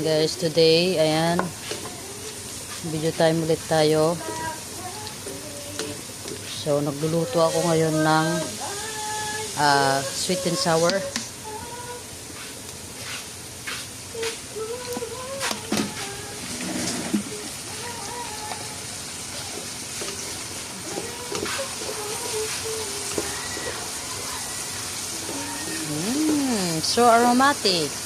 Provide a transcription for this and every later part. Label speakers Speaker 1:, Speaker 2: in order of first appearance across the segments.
Speaker 1: Guys, today, ayan, video time ulit tayo. So, nagluluto ako ngayon ng ah, sweet and sour. Mmm, so aromatic.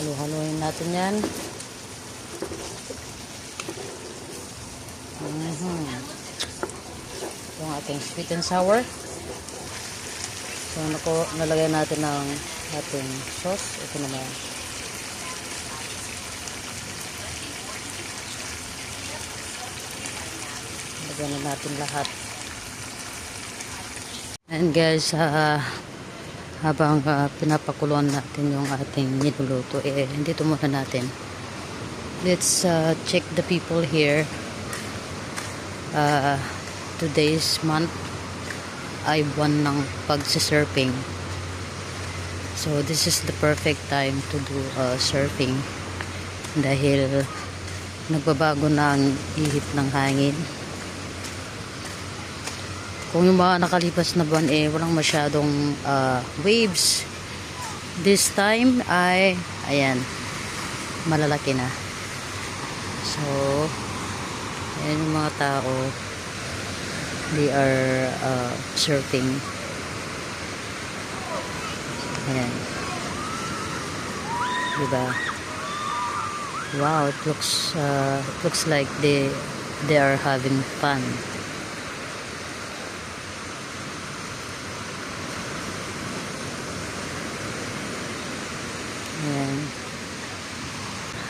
Speaker 1: Halo-haloin natin yan. Mhm. Ito ang ating sweet and sour. So, nako, nalagay natin ng ating sauce. Ito naman. Lagyan na natin lahat. And guys, ah, habang ah, pinapakuluan natin yung ating niluluto, eh, dito muna natin. Let's uh, check the people here. Uh, today's month ay buwan ng pagsisurfing. So, this is the perfect time to do uh, surfing dahil nagbabago na ang ihip ng hangin. Kung yung mga nakalipas na buwan eh walang masyadong uh, waves. This time ay ayan malalaki na. So, ayan yung mga tao they are uh, surfing. Ayan. Diba? Wow, it looks uh, it looks like they they are having fun. Ayan.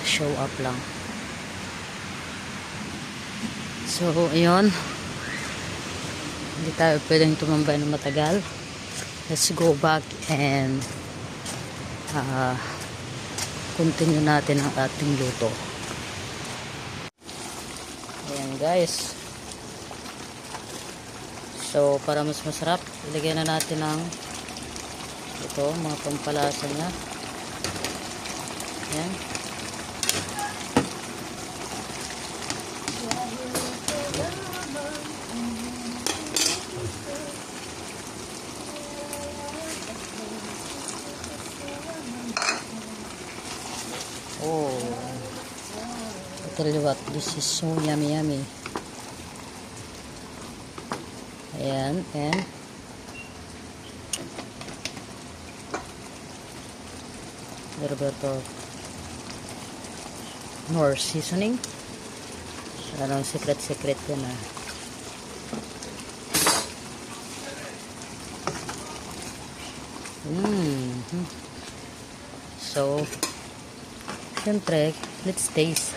Speaker 1: Show up lang. So, ayun. Hindi tayo pwedeng tumambay ng matagal. Let's go back and uh, continue natin ang ating luto. Ayan guys. So, para mas masarap, ilagay na natin ang ito, mga pampalasa niya. Ayan. Oh. I tell this is so yummy yummy. Ayan, and little bit of more seasoning. Anong secret-secret yan ah. Mm So, Siyempre, let's taste.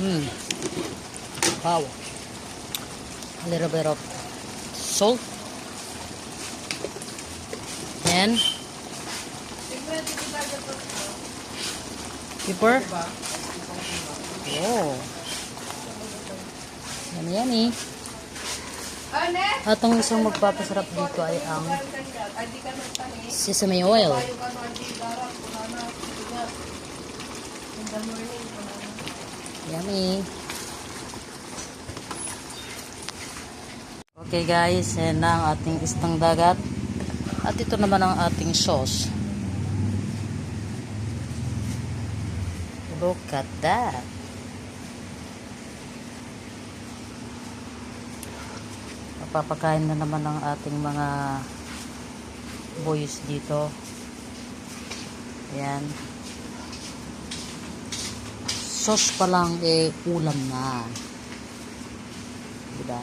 Speaker 1: Mmm. Wow. A little bit of salt. And pepper. Oh. Yummy, yummy. At ang isang magpapasarap dito ay ang sesame oil. Yummy. Okay guys, yan ang ating istang dagat. At ito naman ang ating sauce. Look at that. Papapakain na naman ng ating mga boys dito. Ayan. Sauce pa lang eh ulam na. Diba?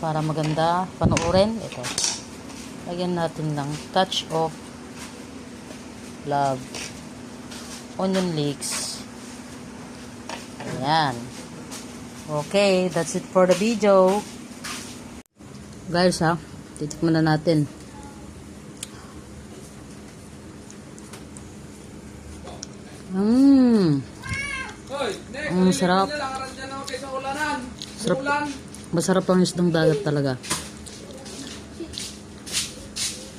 Speaker 1: Para maganda panoorin ito. Lagyan natin ng touch of love. Onion leeks. Ayan. Okay, that's it for the video. Guys ha, titikman na natin. Mmm. Ang sarap.
Speaker 2: Lakaran dyan ako kayo sa ulanan.
Speaker 1: Sarap. Masarap ang isdang dagat talaga.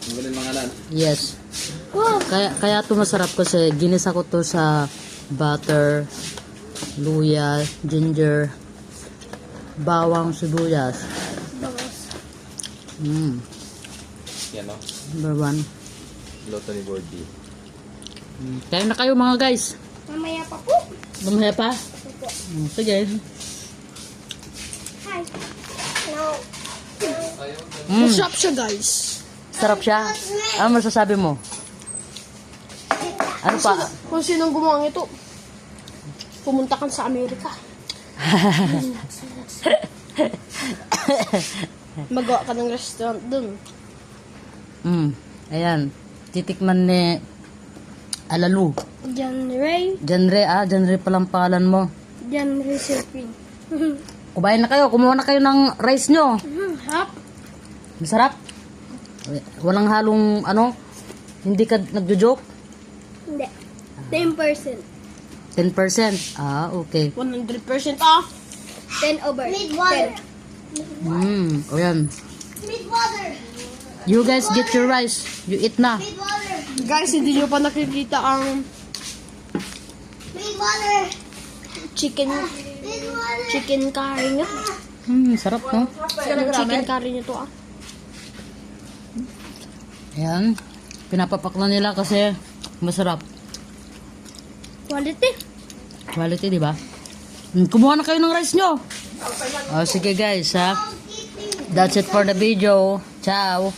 Speaker 2: Ang galing mga lan.
Speaker 1: Yes. Kaya kaya to masarap kasi ginisa ko to sa butter, luya, ginger, bawang sibuyas. Mm,
Speaker 2: Yan o.
Speaker 1: number one.
Speaker 2: Loto ni Gordy.
Speaker 1: Mm, Kaya na kayo mga guys.
Speaker 3: Mamaya pa po.
Speaker 1: Mamaya pa? Mm, sige. Mm,
Speaker 3: Masarap siya, guys.
Speaker 1: sarap siya. Ano masasabi mo? Ano pa?
Speaker 3: Kung sinong gumawa ito, pumunta ka sa Amerika. Magawa ka ng restaurant dun.
Speaker 1: Mm, ayan. Titikman ni Alalu.
Speaker 3: John Ray.
Speaker 1: Janre ah, Janre palang pangalan mo.
Speaker 3: John Ray Surfing.
Speaker 1: Kumain na kayo, kumuha na kayo ng rice nyo.
Speaker 3: Hap.
Speaker 1: Masarap. Walang halong ano, hindi ka nagjo-joke.
Speaker 3: Hindi. 10%.
Speaker 1: 10%. Ah, okay.
Speaker 3: 100% off. 10 over. Need water.
Speaker 1: Hmm, o yan.
Speaker 3: Need water.
Speaker 1: You guys get your rice. You eat na.
Speaker 3: Need water. Guys, hindi nyo pa nakikita ang Need water. Chicken chicken curry nyo.
Speaker 1: Hmm, sarap no?
Speaker 3: Chicken curry nyo to ah.
Speaker 1: Ayan. Pinapapak na nila kasi masarap.
Speaker 3: Quality.
Speaker 1: Quality, di ba? Hmm, Kumuha na kayo ng rice nyo. Oh, sige guys, ha. That's it for the video. Ciao.